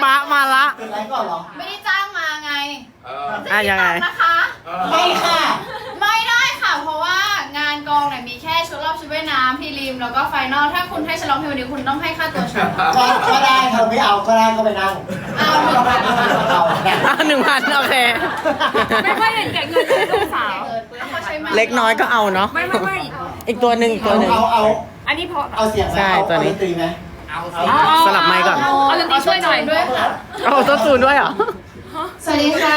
เชฟบะเชฟบะมาละ เป็นไรก่อนเหรอ ไม่ได้จ้างมาไงเอออะยังไง นะคะ เออไม่ค่ะ ไม่ได้ค่ะ เพราะว่างานกองเนี่ยมีแค่ชุดรอบชุดว่ายน้ำพรีลิม แล้วก็ไฟนอล ถ้าคุณให้ฉันร้องเพลงวันนี้คุณต้องให้ค่าตัวฉันก็ก็ได้เธอไม่เอาก็ได้ก็ไปนั่งเอาหนึ่งพันเอาอะหนึ่งพันโอเค ไม่ค่อยเห็นแก่เงินเลยลูกสาว แล้วเขาใช้ไม้เล็กน้อยก็เอาเนาะไม่ไม่ไม่อีกตัวหนึ่งอีกตัวหนึ่ง เอาเอาอันนี้พอเอาเสียงไหมใช่เอาตัวนี้ เอาดนตรีไหมเอาสลับไมค์ก่อน เอา เอาต้นสูนด้วยเหรอ สวัสดีค่ะ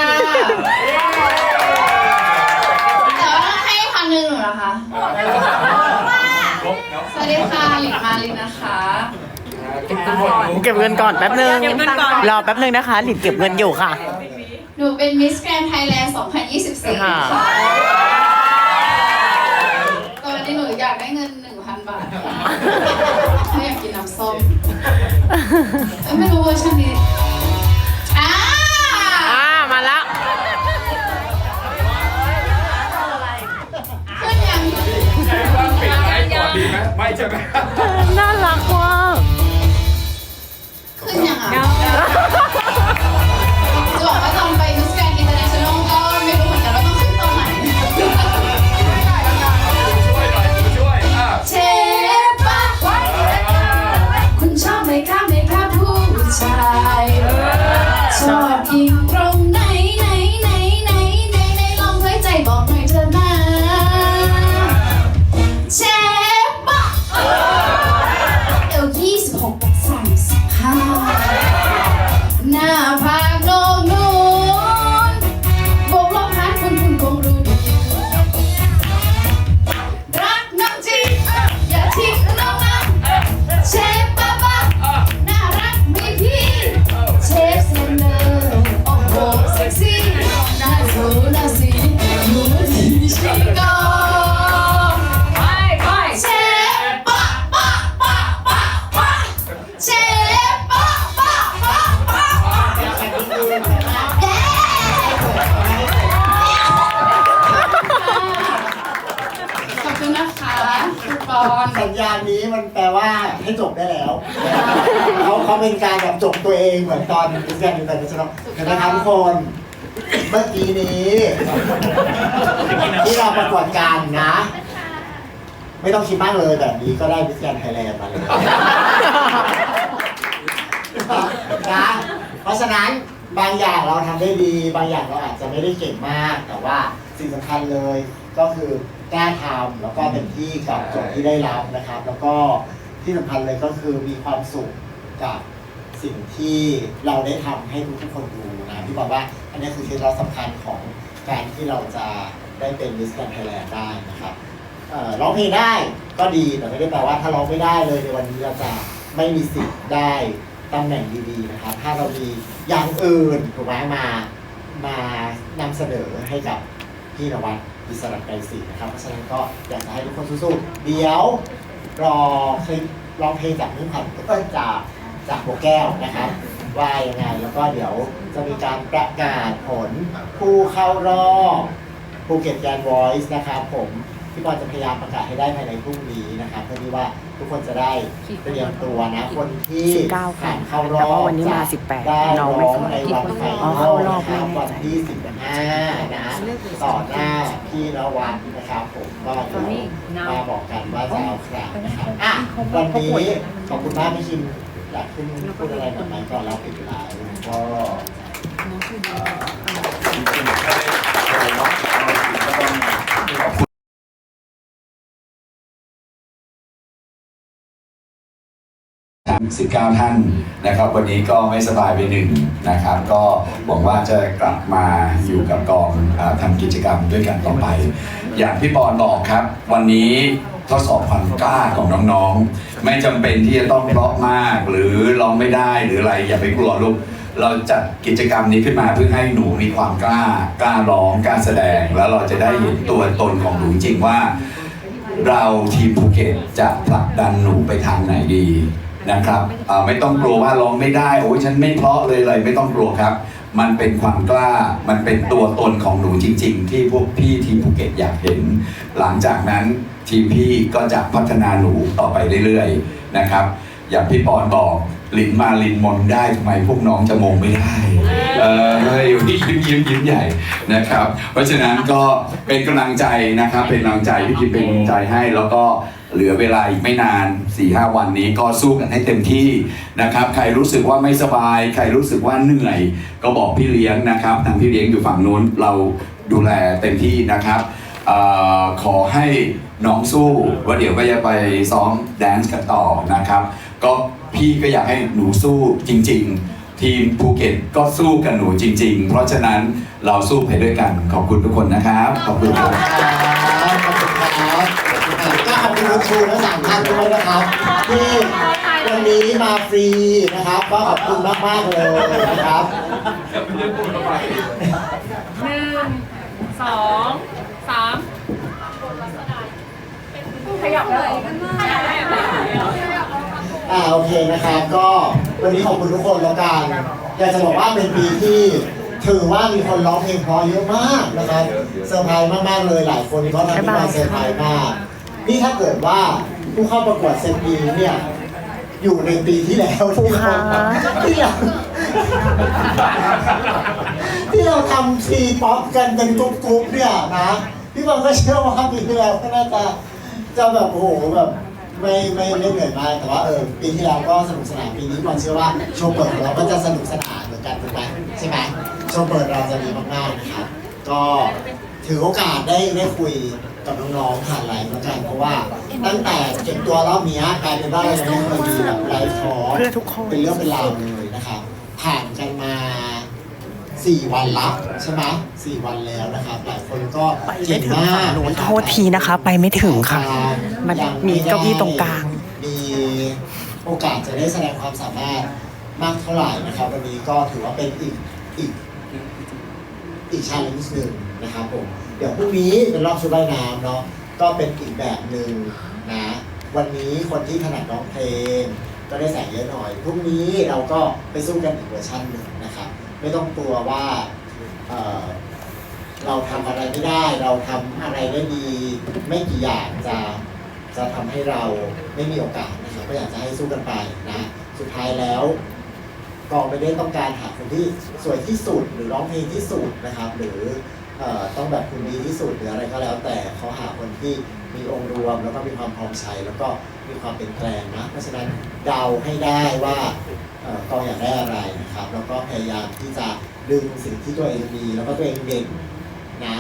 แต่ว่าต้องให้พันหนึ่งหนูนะคะลบเนาะสวัสดีค่ะหลิงมาลินนะคะทุกคนรู้เก็บเงินก่อนแป๊บนึง เก็บเงินก่อน รอแป๊บนึงนะคะ หลินเก็บเงินอยู่ค่ะ หนูเป็นมิสแกรนไทยแลนด์ 2024 ค่ะค่ะตอนนี้หนูอยากได้เงิน 1,000 บาทค่ะไม่อยากกินน้ำส้มเอ้ยไม่รู้เวอร์ชันนี้ ไลฟ์ก่อนดีไหมไม่ใช่ไหมน่ารักว่ะ ขึ้นยังอะจ เขาเป็นการแบบจบตัวเองเหมือนตอนมิสแกรนด์อิเตอร์เนชั่นแนลเห็นไหมครับทุกคนเมื่อกี้นี้ที่เราประกวดกันนะ ไม่ต้องคิดมากเลยแบบนี้ก็ได้มิสแกรนด์ไทยแลนด์มาเลยนะเพราะฉะนั้นบางอย่างเราทำได้ดี บางอย่างเราอาจจะไม่ได้เก่งมาก แต่ว่าสิ่งสำคัญเลยก็คือกล้าทำแล้วก็เป็นที่กับโจทย์ที่ได้รับนะครับ แล้วก็ที่สำคัญเลยก็คือมีความสุข กับสิ่งที่เราได้ทำให้ทุกๆคนดูนะพี่บอกว่าอันนี้คือเคล็ดลับสำคัญของการที่เราจะได้เป็นมิสแกรนด์ไทยแลนด์ได้นะครับร้องเพลงได้ก็ดีแต่ไม่ได้แปลว่าถ้าร้องไม่ได้เลยในวันนี้เราจะไม่มีสิทธิ์ได้ตำแหน่งดีๆนะครับ ถ้าเรามีอย่างอื่นถูกไหมมามานำเสนอให้กับพี่นวัดอิสระไกรศรีนะครับ เพราะฉะนั้นก็อยากจะให้ทุกคนสู้ๆเดี๋ยวรอคลิปร้องเพลงจากนุ่นผันเอ้ยจาก จากโบแก้วนะครับว่ายังไงแล้วก็เดี๋ยวจะมีการประกาศผลผู้เข้ารอบภูเก็ตแกน Voice นะครับผมพี่บอลจะพยายามประกาศให้ได้ภายในพรุ่งนี้นะครับเพื่อที่ว่าทุกคนจะได้เตรียมตัวนะคนที่19ผ่านเข้ารอบแต่ว่าวันนี้มาจะ18ได้น้ร้อองงไม่เข้าในวันไฟอ๋อนอเข้าลรอบนะครับไม่แน่ใจวันที่15นะต่อหน้าพี่นวัดนะครับผมก็เดี๋ยวมาบอกกันว่าจะเอาใครนะครับอะวันนี้ขอบคุณมากพี่คิม อยากขึ้นพูดอะไรหน่อยไหมก่อนเราปิดเวลาก็19 ท่านนะครับ วันนี้ก็ไม่สบายไปหนึ่งนะครับ ก็หวังว่าจะกลับมาอยู่กับกองอทำกิจกรรมด้วยกันต่อไป อย่างพี่ปอนบอกครับ วันนี้ ทดสอบความกล้าของน้องๆ ไม่จำเป็นที่จะต้องเพราะมาก หรือร้องไม่ได้หรืออะไรอย่าไปกลัวลูกเราจัดกิจกรรมนี้ขึ้นมาเพื่อให้หนูมีความกล้ากล้าร้องกล้าแสดง แล้วเราจะได้เห็นตัวตนของหนูจริงว่า เราทีมภูเก็ตจะผลักดันหนูไปทางไหนดีนะครับไม่ต้องกลัวว่าร้องไม่ได้โอ้ยฉันไม่เพราะเลยเลยไม่ต้องกลัวครับ มันเป็นความกล้ามันเป็นตัวตนของหนูจริง ๆ ที่พวกพี่ทีมภูเก็ตอยากเห็น หลังจากนั้น ทีมพี่ก็จะพัฒนาหนูต่อไปเรื่อยๆนะครับ อย่างพี่ปอนบอกลินมาลินมนได้ทำไมพวกน้องจะมงไม่ได้เอออยู่ที่ยิ้มยิ้มยิ้มใหญ่นะครับ เพราะฉะนั้นก็เป็นกำลังใจนะครับ เป็นกำลังใจพี่คิมเป็นกำลังใจให้แล้วก็เหลือเวลาอีกไม่นาน4ีหวันนี้ก็สู้กันให้เต็มที่นะครับ ใครรู้สึกว่าไม่สบาย ใครรู้สึกว่าเหนื่อย ก็บอกพี่เลี้ยงนะครับทางพี่เลี้ยงอยู่ฝั่งนู้นเราดูแลเต็มที่นะครับเออขอให้ น้องสู้ว่าเดี๋ยวก็จะไปซ้อมแดนซ์กันต่อนะครับ ก็พี่ก็อยากให้หนูสู้จริง ๆ ทีมภูเก็ตก็สู้กันหนูจริง ๆ เพราะฉะนั้นเราสู้ไปด้วยกันขอบคุณทุกคนนะครับ ขอบคุณครับครับขอบคุณครับก็ขอบคุณครูทั้งสามท่านด้วยนะครับที่วันนี้มาฟรีนะครับ ก็ขอบคุณมากมากเลยนะครับหนึ่งสองสาม อ่าโอเคนะครับก็วันนี้ขอบคุณทุกคนแล้วกันอยากจะบอกว่าเป็นปีที่ถือว่ามีคนร้องเพลงเพราะเยอะมากนะครับเซอร์ไพรส์มากๆเลยหลายคนก็ทำให้มาเซอร์ไพรส์มากนี่ถ้าเกิดว่าผู้เข้าประกวดเซนปีเนี่ยอยู่ในปีที่แล้วที่เราที่เราที่เราทำทีป๊อปกันเป็นกรุ๊ปๆเนี่ยนะพี่บอลก็เชื่อว่าปีที่แล้วก็น่าจะ จะแบบโอ้โหแบบไม่ไม่ไม่เหนื่อยมากแต่ว่าเออปีที่แล้วก็สนุกสนานปีนี้บอลเชื่อว่าโชว์เปิดของเราก็จะสนุกสนานเหมือนกันถูกไหมใช่ไหมโชว์เปิดเราจะดีมากๆนะครับก็ถือโอกาสได้ได้คุยกับน้องๆผ่านไลฟ์แล้วกันเพราะว่าตั้งแต่เก็บตัวรอบนี้กลายเป็นว่าเรายังไม่เคยมีแบบไลฟ์ทอล์กเป็นเรื่องเป็นราวเลยนะครับ สี่วันละใช่ไหมสี่วันแล้วนะครับหลายคนก็ไปไม่เก่งถึงมาฝั่กงนู้นนะครับโทษทีนะคะ ไปไม่ถึงค่ะ มันมีเก้าอี้ตรงกลาง มีโอกาสจะได้แสดงความสามารถมากเท่าไหร่นะครับวันนี้ก็ถือว่าเป็นอีกอีกอีกชาเลนจ์หนึ่งนะครับผมเดี๋ยวพรุ่งนี้เป็นรอบชุดว่ายน้ำเนาะก็เป็นอีกแบบหนึ่งนะวันนี้คนที่ถนัดร้องเพลงก็ได้ใส่เยอะหน่อย พรุ่งนี้เราก็ไปสู้กันอีกเวอร์ชันหนึ่งนะครับ ไม่ต้องกลัวว่าเเราทำอะไรไม่ได้ เราทำอะไรได้ดี ไม่กี่อย่างจะจะทำให้เราไม่มีโอกาสนะครับก็อยากจะให้สู้กันไปนะสุดท้ายแล้วกองไม่ได้ต้องการหาคนที่สวยที่สุดหรือร้องเพลงที่สุดนะครับ หรือ ต้องแบบคุณดีที่สุดหรืออะไรก็แล้ว แต่เขาหาคนที่มีองค์รวม แล้วก็มีความพร้อมใช้แล้วก็มีความเป็นแกลงนะ เพราะฉะนั้นเดาให้ได้ว่ากองอยากได้อะไรนะครับ แล้วก็พยายามที่จะดึงสิ่งที่ตัวเองมีแล้วก็ตัวเองเด่นนะ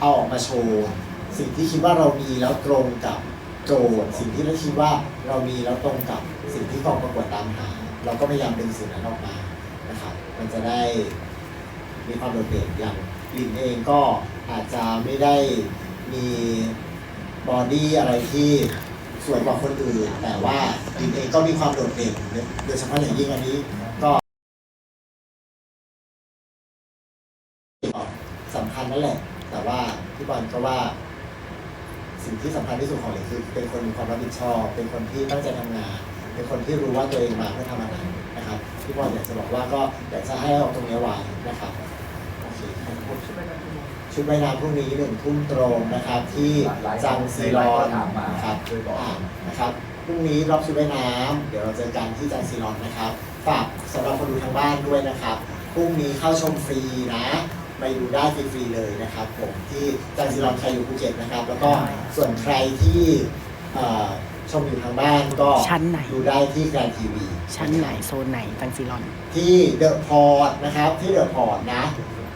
เอาออกมาโชว์สิ่งที่คิดว่าเรามีแล้วตรงกับโจทย์สิ่งที่เราคิดว่าเรามีแล้วตรงกับสิ่งที่กองประกวดตามหา เราก็พยายามดึงสิ่งนั้นออกมานะครับ มันจะได้ มีความโดดเด่นอย่างลินเองก็อาจจะไม่ได้มีบอดี้อะไรที่สวยกว่าคนอื่น แต่ว่าลินเองก็มีความโดดเด่นโดยเฉพาะอย่างยิ่งอันนี้ก็สำคัญนั่นแหละ แต่ว่าพี่บอลก็ว่า สิ่งที่สำคัญที่สุดของเลยคือเป็นคนมีความรับผิดชอบ เป็นคนที่ตั้งใจทำงาน เป็นคนที่รู้ว่าตัวเองมาเพื่อทำอะไรนะครับพี่บอลอยากจะบอกว่าก็อยากจะให้เอาตรงนี้ไว้นะครับโอเคครับ ชุดว่ายน้ำพรุ่งนี้หนึ่งทุ่มตรงนะครับที่จังซีรอนนะครับอ่านะครับพรุ่งนี้รอบชุดว่ายน้ำเดี๋ยวเราเจอกันที่จังซีรอนนะครับ ฝากสำหรับคนดูทางบ้านด้วยนะครับพรุ่งนี้เข้าชมฟรีนะไปดูได้ฟรีๆเลยนะครับ ผมที่จังซีรอนใครอยู่ภูเก็ตนะครับ แล้วก็ส่วนใครที่เอ่อชมอยู่ทางบ้านก็ชั้นไหนดูได้ที่แกรนทีวีชั้นไหนโซนไหนตังซีรอน ที่เดอะพอร์ตนะครับที่เดอะพอร์ตนะ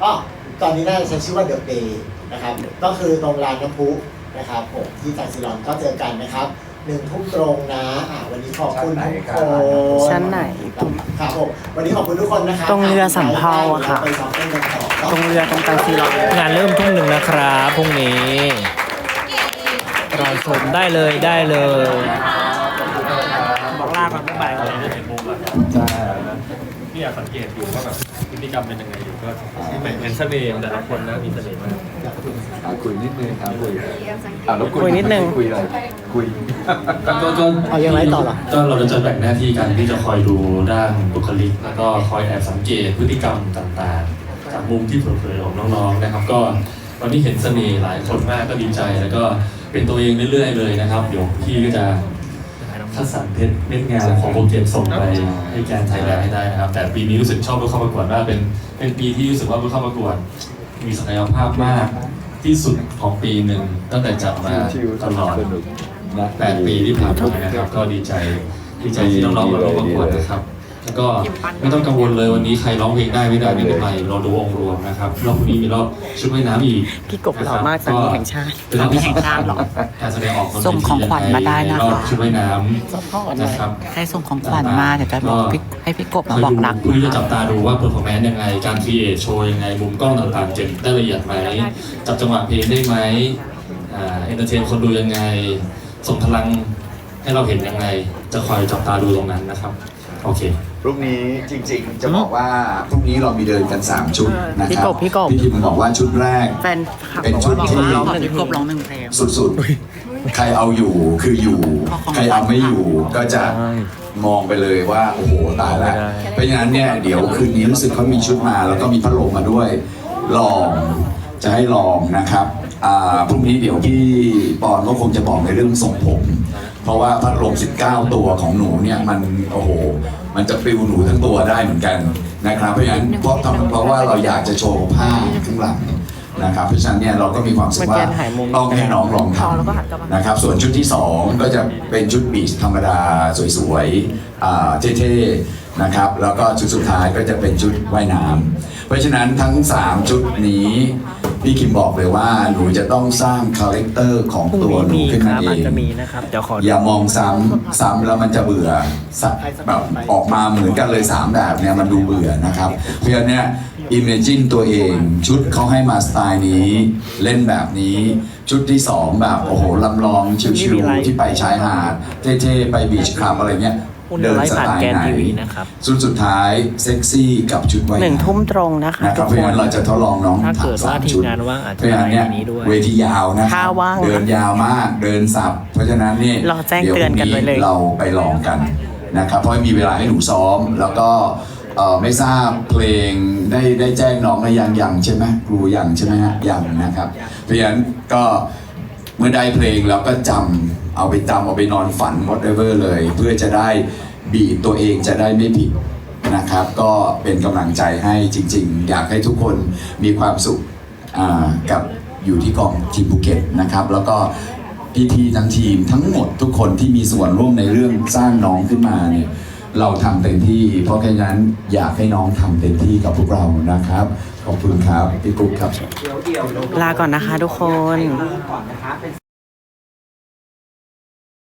ก็ ตอนนี้น่าจะใช้ชื่อว่าเดอะเบย์นะครับก็คือตรงลานน้ำพุนะครับผมที่จังซีรอนก็เจอกันนะครับหนึ่งทุ่มตรงนะอ่าวันนี้ขอบคุณทุกคนชั้นไหนครับผมวันนี้ขอบคุณทุกคนนะครับตรงเรือสำเภาอะค่ะไปซ้อมเต้นกันต่อเนอะตรงเรือตรงตังซีรอนงานเริ่มทุ่มหนึ่งนะครับพรุ่งนี้รอชมได้เลยได้เลย ยากสังเกตอยู่ว่าแบบพฤติกรรมเป็นยังไงอยู่ก็เหมือนเป็นเสน่ห์ของแต่ละคนนะมีเสน่ห์มากอะคุยนิดนึงครับคุยอะแล้วคุยนิดนึง คุยอะไรคุย ก็ก็เอายังไงต่อเหรอก็เราจะแบ่งหน้าที่กันที่จะคอยดูด้านบุคลิก แล้วก็คอยแอบสังเกตพฤติกรรมต่างๆ จากมุมที่เผยๆของน้องๆนะครับ ก็วันนี้เห็นเสน่ห์หลายคนมากก็ดีใจ แล้วก็เป็นตัวเองเรื่อยๆเลยนะครับเดี๋ยวพี่ก็จะ คัดสรรเพชรเม็ดงานของโปรเจกต์ส่งไปให้แกนไทยแลนด์ให้ได้นะครับ แต่ปีนี้รู้สึกชอบผู้เข้าประกวดมากเป็นเป็นปีที่รู้สึกว่าผู้เข้าประกวด มีศักยภาพมากที่สุดของปีหนึ่งตั้งแต่จัดมาตลอดแปดปีที่ผ่านมานะครับก็ดีใจดีใจที่น้องๆมาร่วมประกวดนะครับ แล้วก็ไม่ต้องกังวลเลยวันนี้ใครร้องเพลงได้ไม่ได้ไม่เป็นไรเราดูองค์รวมนะครับรอบพรุ่งนี้มีรอบชุดว่ายน้ำอีกพี่กบหล่อมากสามีแห่งชาติเป็นรอบที่สองการแสดงออกบนเวทีส่งของขวัญมาได้นะคะรอบชุดว่ายน้ำนะครับใครส่งของขวัญมาเดี๋ยวจะบอกพี่ให้พี่กบมาบอกรักเพื่อจะจับตาดูว่าเปอร์ฟอร์แมนซ์ยังไงการครีเอทโชว์ยังไงมุมกล้องต่างๆเจ็บได้ละเอียดไหมจับจังหวะเพลงได้ไหมอ่าเอนเตอร์เทนคนดูยังไงส่งพลังให้เราเห็นยังไง จะคอยจับตาดูตรงนั้นนะครับ โอเค พรุ่งนี้จริงๆ จะบอกว่าพรุ่งนี้เรามีเดินกัน 3 ชุดนะพี่ครักบพี่กบ พี่ทิมบอกว่าชุดแรก แฟนคลับเป็นบอกชุดว่าที่พี่กบร้องหนึ่งพี่กบร้องหนึ่งเพลง สุดๆ ใครเอาอยู่คืออยู่ขอของใครเอาไม่อยู่ก็จะมองไปเลยว่า โอ้โห ตายแล้วเพราะฉะนั้นเนี่ย เดี๋ยวคืนนี้รู้สึกเขามีชุดมาแล้วก็มีพัดลมมาด้วย ลองจะให้ลองนะครับอ่าพรุ่งนี้เดี๋ยวพี่ปอนก็คงจะบอกในเรื่องทรงผม เพราะว่าพัดลม 19 ตัวของหนูเนี่ย มันโอ้โห มันจะปลิวหนูทั้งตัวได้เหมือนกันนะครับเพราะฉะนั้นเพราะทำเพราะว่าเราอยากจะโชว์ผ้าข้างหลังนะครับเพราะฉะนั้นเนี่ยเราก็มีความรู้สึกว่าต้องให้น้องลองทำนะครับส่วนชุดที่ 2 ก็จะเป็นชุดบีชธรรมดาสวยๆอ่าเท่ๆนะครับแล้วก็ชุดสุดท้ายก็จะเป็นชุดว่ายน้ำเพ ราะฉะนั้นทั้ง 3 ชุดนี้พี่คิมบอกเลยว่าหนูจะต้องสร้างคาแรคเตอร์ของพรุ่งตัวนี้หนูมีขึ้นคมารับเออาจงจะมีนะครับเดี๋ยวขออย่ามองซ้ำซ้ำแล้วมันจะเบื่อสะแบบออกมาเหมือนกันเลยสามแบบเนี่ยมันดูเบื่อนะครับ เพราะฉะนั้นเนี่ย imagine ตัวเองชุดเขาให้มาสไตล์นี้ เล่นแบบนี้ ชุดที่สองแบบ โอ้โหลำลองชิวๆที่ไปชายหาดเท่ๆ ไปบีชคลับอะไรเงี้ย คุณเดินไลฟ์สผ่านไตล์แกนไหนทีวีนะครับชุดสุดท้ายเซ็กซี่กับชุดว่ายหนึ่งน้ำทุ่มตรงนะคะนะคทุรับกเพราะคฉะนนั้นเราจะทดลองน้องถ้าเกิดว่าสมทีมชุดงานว่างอาจจะเพราะฉะนั้นเนี่ยมาในนี้ด้วยเวทียาวนะคถ้ารับว่างเดินยาวมากเดินสับ เพราะฉะนั้นนี่รอแจ้งเตือนกันไว้เลยดี๋วพรุ่งเราไปลองกันนะครับเพราะมีเวลาให้หนูซ้อมแล้วก็เอ่อไม่ทราบเพลงได้ได้แจ้งน้องหรือยังยังใช่ไหมครูยังใช่ไหมฮะยังนะครับเพราะฉะนั้นก็เมื่อได้เพลงเราก็จำเอาไปจำเอาไปนอนฝัน whatever เลย เพื่อจะได้บีบตัวเองจะได้ไม่ผิดนะครับ ก็เป็นกำลังใจให้จริง ๆ อยากให้ทุกคนมีความสุขอ่ากับอยู่ที่กองทีมภูเก็ตนะครับ แล้วก็พี่ๆทั้งทีมทั้งหมดทุกคนที่มีส่วนร่วมในเรื่องสร้างน้องขึ้นมาเนี่ย เราทำเต็มที่ เพราะแค่นั้นอยากให้น้องทำเต็มที่กับพวกเรานะครับ ขอบคุณครับพี่กุ๊กครับ ลาก่อนนะคะทุกคน ก่อนนะคะเป็น